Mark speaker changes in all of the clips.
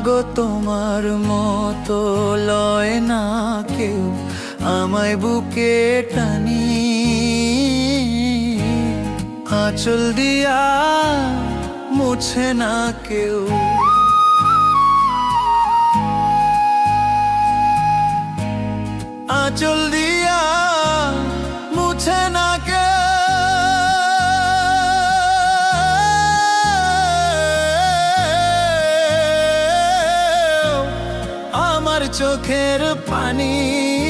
Speaker 1: মাগো তোমার মতো লয় না কেউ আমায় বুকে টানি। আঁচল দিয়া মুছে না কেউ। চোখের পানি।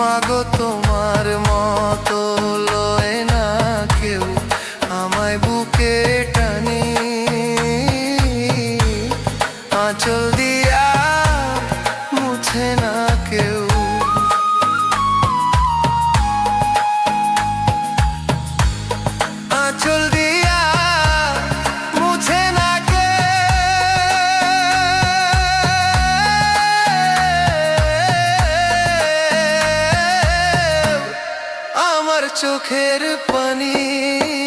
Speaker 1: মাগো তোমার মতো লয় না কেউ। চোখের পানি।